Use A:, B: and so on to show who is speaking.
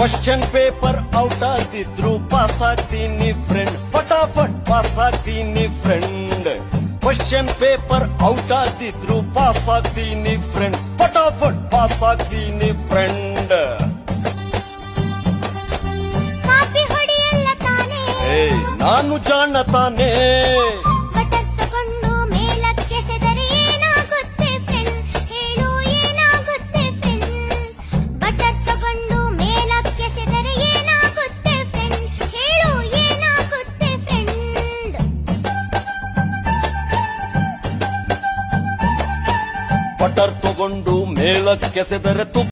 A: question paper out ಆಗಿದ್ರು pass ಆಗ್ತೀನಿ friend ಫಟಾಫಟ್ pass ಆಗ್ತೀನಿ ಫ್ರೆಂಡ್ ಕ್ವಶನ್ ಪೇಪರ್ ಔಟ್ ಆಗಿದ್ರು ಪಾಸ್ ಆಗ್ತೀನಿ ಫ್ರೆಂಡ್ ಫಟಾಫಟ್ ಪಾಸ್ ಆಗ್ತೀನಿ ಫ್ರೆಂಡ್
B: ಕಾಪಿ ಹೊಡೆಯಲ್ಲ ತಾನೇ
A: ಏಯ್ ನಾನು ಜಾಣ ತಾನೇ
B: ಬಟರ್ ಪಟರ್ ತಗೊಂಡು
A: ಮೇಳಕ್ಕೆಸೆದರೆ ತುಪ್ಪ